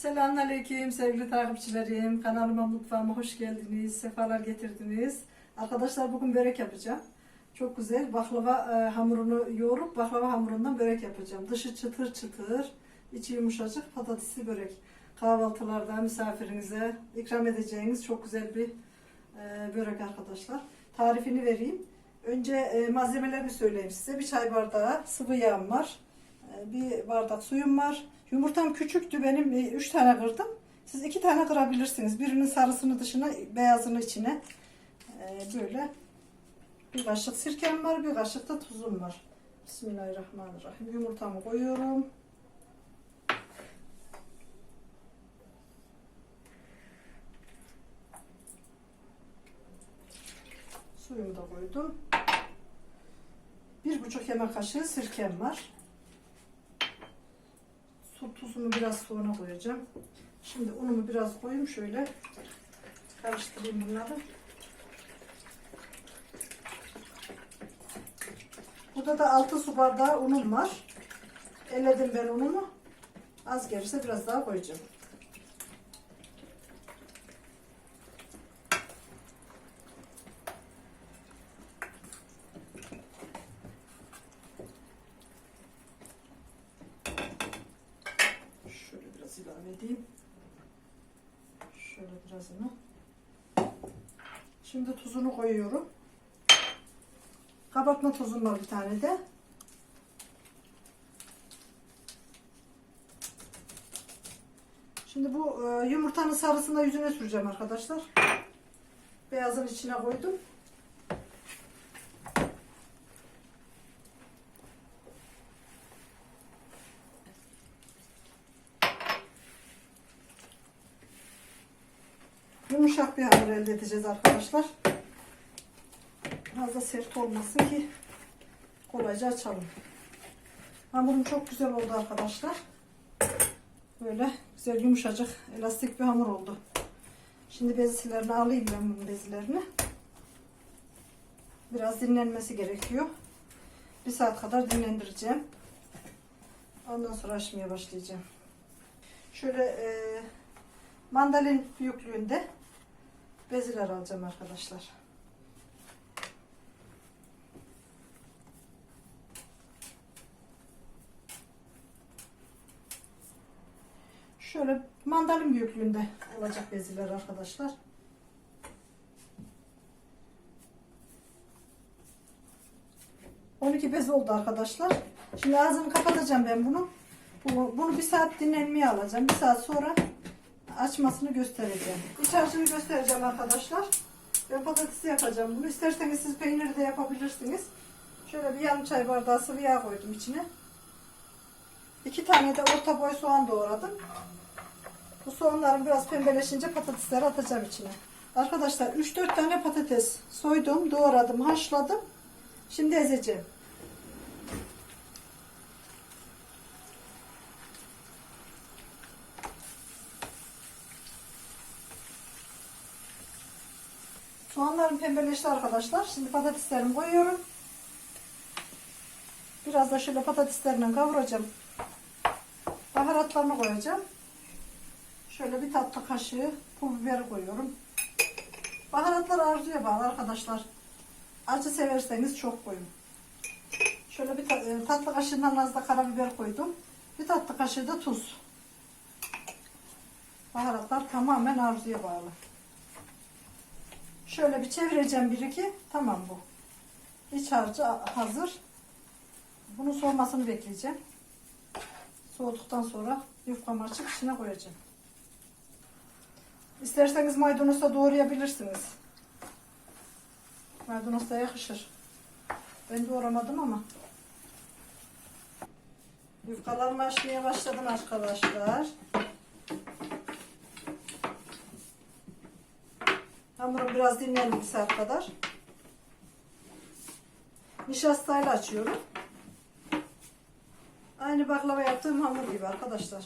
Selamünaleyküm sevgili takipçilerim. Kanalıma mutfağıma hoş geldiniz. Sefalar getirdiniz. Arkadaşlar bugün börek yapacağım. Çok güzel baklava e, hamurunu yoğurup baklava hamurundan börek yapacağım. Dışı çıtır çıtır, içi yumuşacık patatesli börek. Kahvaltılarda misafirinize ikram edeceğiniz çok güzel bir e, börek arkadaşlar. Tarifini vereyim. Önce e, malzemelerini söyleyeyim size. Bir çay bardağı sıvı yağım var. E, bir bardak suyum var. Yumurtam küçüktü benim 3 tane kırdım. Siz 2 tane kırabilirsiniz. Birinin sarısını dışına, beyazını içine. E, böyle. Bir kaşık sirkem var, bir kaşık da tuzum var. Bismillahirrahmanirrahim. Yumurtamı koyuyorum. Suyumu da koydum. Bir buçuk yemek kaşığı sirkem var. Tuzumu biraz sonra koyacağım. Şimdi unumu biraz koyayım şöyle. Karıştırayım bunları. Burada da 6 su bardağı unum var. Elledim ben unumu. Az gelirse biraz daha koyacağım. Şöyle biraz ilave edeyim. Şöyle birazını. Şimdi tuzunu koyuyorum. Kabartma tuzum var bir tane de. Şimdi bu e, yumurtanın sarısını yüzüne süreceğim arkadaşlar. Beyazın içine koydum. Yumuşak bir hamur elde edeceğiz arkadaşlar. Biraz da sert olmasın ki kolayca açalım. Hamurum çok güzel oldu arkadaşlar. Böyle güzel yumuşacık elastik bir hamur oldu. Şimdi bezilerini alayım ben bunun bezilerini. Biraz dinlenmesi gerekiyor. Bir saat kadar dinlendireceğim. Ondan sonra açmaya başlayacağım. Şöyle e, mandalin büyüklüğünde beziler alacağım arkadaşlar. Şöyle mandalin büyüklüğünde olacak beziler arkadaşlar. On iki bez oldu arkadaşlar. Şimdi ağzını kapatacağım ben bunu. Bunu, bir saat dinlenmeye alacağım. Bir saat sonra açmasını göstereceğim. İç göstereceğim arkadaşlar. Ben patatesi yapacağım bunu. İsterseniz siz peyniri de yapabilirsiniz. Şöyle bir yarım çay bardağı sıvı yağ koydum içine. İki tane de orta boy soğan doğradım. Bu soğanların biraz pembeleşince patatesleri atacağım içine. Arkadaşlar 3-4 tane patates soydum, doğradım, haşladım. Şimdi ezeceğim. Soğanlarım pembeleşti arkadaşlar. Şimdi patateslerimi koyuyorum. Biraz da şöyle patateslerle kavuracağım. Baharatlarını koyacağım. Şöyle bir tatlı kaşığı pul biberi koyuyorum. Baharatlar arzuya bağlı arkadaşlar. Acı severseniz çok koyun. Şöyle bir e, tatlı kaşığından az da karabiber koydum. Bir tatlı kaşığı da tuz. Baharatlar tamamen arzuya bağlı. Şöyle bir çevireceğim bir iki. Tamam bu. İç harcı hazır. Bunun soğumasını bekleyeceğim. Soğuduktan sonra yufkamı açıp içine koyacağım. İsterseniz maydanoz da doğrayabilirsiniz. Maydanoz da yakışır. Ben doğramadım ama. Yufkalarımı açmaya başladım arkadaşlar. Hamurum biraz dinlendi bir saat kadar. Nişastayla açıyorum. Aynı baklava yaptığım hamur gibi arkadaşlar.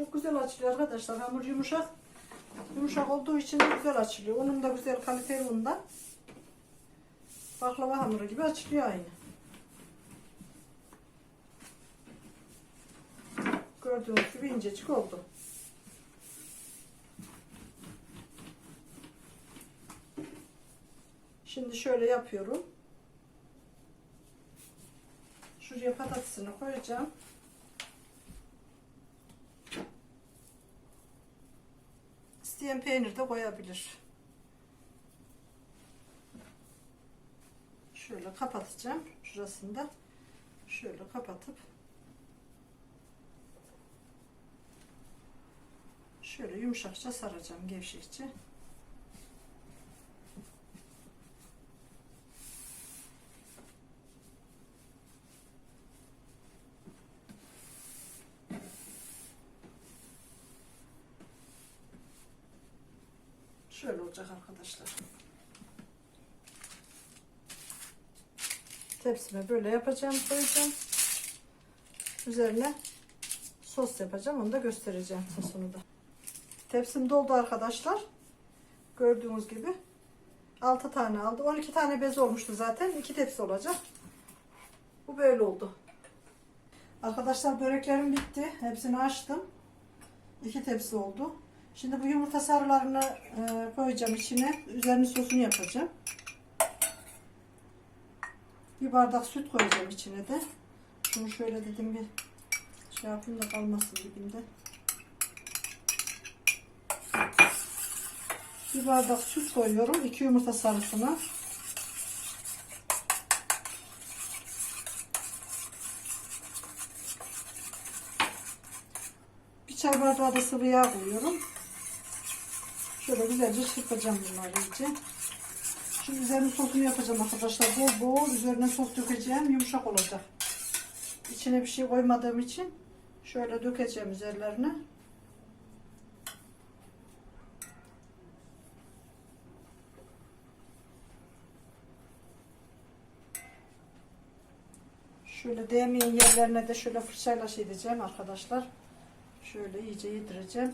Çok güzel açılıyor arkadaşlar. Hamur yumuşak. Yumuşak olduğu için güzel açılıyor. Unum da güzel kaliteli undan. Baklava hamuru gibi açılıyor aynı. Gördüğünüz gibi incecik oldu. Şimdi şöyle yapıyorum. Şuraya patatesini koyacağım. İsteyen peynir de koyabilir. Şöyle kapatacağım. Şurasını da şöyle kapatıp şöyle yumuşakça saracağım gevşekçe. Şöyle olacak arkadaşlar. Tepsime böyle yapacağım, koyacağım. Üzerine sos yapacağım. Onu da göstereceğim sosunu da. Tepsim doldu arkadaşlar. Gördüğünüz gibi 6 tane aldı. 12 tane bez olmuştu zaten. 2 tepsi olacak. Bu böyle oldu. Arkadaşlar böreklerim bitti. Hepsini açtım. 2 tepsi oldu. Şimdi bu yumurta sarılarını e, koyacağım içine. Üzerine sosunu yapacağım. Bir bardak süt koyacağım içine de. Şunu şöyle dedim bir şey yapayım da kalmasın dibinde. Bir bardak süt koyuyorum. iki yumurta sarısına. Bir çay bardağı da sıvı yağ koyuyorum. Şöyle güzelce çırpacağım bunları iyice. Şimdi üzerine sosunu yapacağım arkadaşlar. Bol bol üzerine sos dökeceğim. Yumuşak olacak. İçine bir şey koymadığım için şöyle dökeceğim üzerlerine. Şöyle değmeyen yerlerine de şöyle fırçayla şey edeceğim arkadaşlar. Şöyle iyice yedireceğim.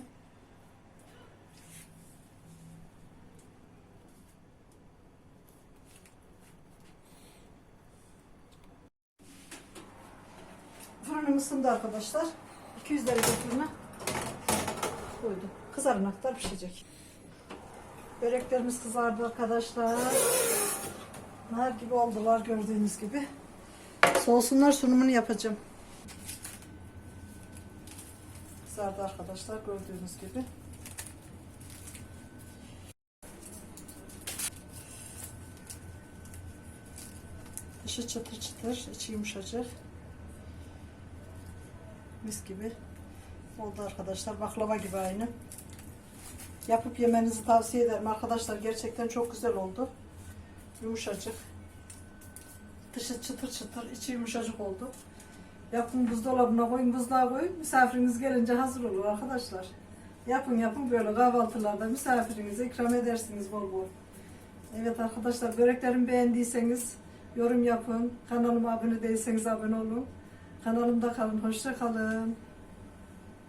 Fırınım ısındı arkadaşlar. 200 derece fırına koydum. Kızarana kadar pişecek. Böreklerimiz kızardı arkadaşlar. Nar gibi oldular gördüğünüz gibi. Soğusunlar sunumunu yapacağım. Kızardı arkadaşlar gördüğünüz gibi. Dışı çıtır çıtır, içi yumuşacık. Mis gibi oldu arkadaşlar. Baklava gibi aynı. Yapıp yemenizi tavsiye ederim arkadaşlar. Gerçekten çok güzel oldu. Yumuşacık. Dışı çıtır çıtır, içi yumuşacık oldu. Yapın buzdolabına koyun, buzluğa koyun. Misafiriniz gelince hazır olur arkadaşlar. Yapın yapın böyle kahvaltılarda misafirinize ikram edersiniz bol bol. Evet arkadaşlar böreklerimi beğendiyseniz yorum yapın. Kanalıma abone değilseniz abone olun. Kanalımda kalın. Hoşça kalın.